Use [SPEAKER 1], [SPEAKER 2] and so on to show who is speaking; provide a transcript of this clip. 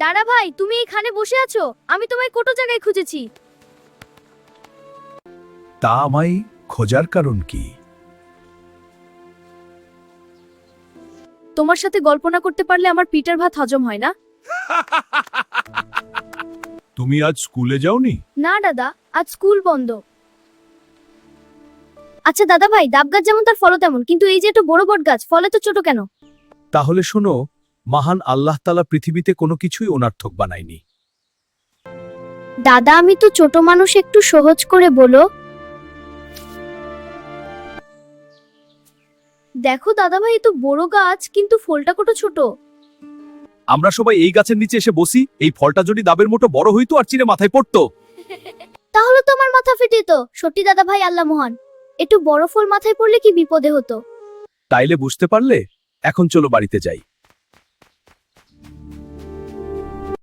[SPEAKER 1] দাদা ভাই তুমি এখানে বসে আছো। আমি তোমায় কোটো জায়গায় খুঁজেছি।
[SPEAKER 2] তা আমায় খোঁজার কারণ কি?
[SPEAKER 1] তোমার সাথে গল্প না করতে পারলে আমার পিটার ভাত হজম হয় না।
[SPEAKER 2] তুমি আজ স্কুলে যাওনি?
[SPEAKER 1] না দাদা আজ স্কুল বন্ধ। আচ্ছা দাদা ভাই ডাব গাছ যেমন তার ফলও তেমন কিন্তু এই যে একটা বড় বট গাছ ফলে তো ছোট কেন?
[SPEAKER 2] তাহলে শোনো মহান আল্লাহ তালা পৃথিবীতে কোনো কিছুই অনার্থক বানায়নি।
[SPEAKER 1] দাদা আমি তো ছোট মানুষ একটু সহজ করে বলো। দেখো দাদা ভাই তো বড় গাছ কিন্তু ফলটা কত ছোট।
[SPEAKER 2] আমরা সবাই এই গাছের নিচে এসে বসি এই ফলটা যদি দাবের মতো বড় হইতো আর চিনে মাথায় পড়তো।
[SPEAKER 1] তাহলে তো আমার মাথা ফেটে তো সত্যি দাদা ভাই আল্লাহ মহান একটু বড় ফল মাথায় পড়লে কি বিপদে হতো?
[SPEAKER 2] তাইলে বুঝতে পারলে এখন চলো বাড়িতে যাই।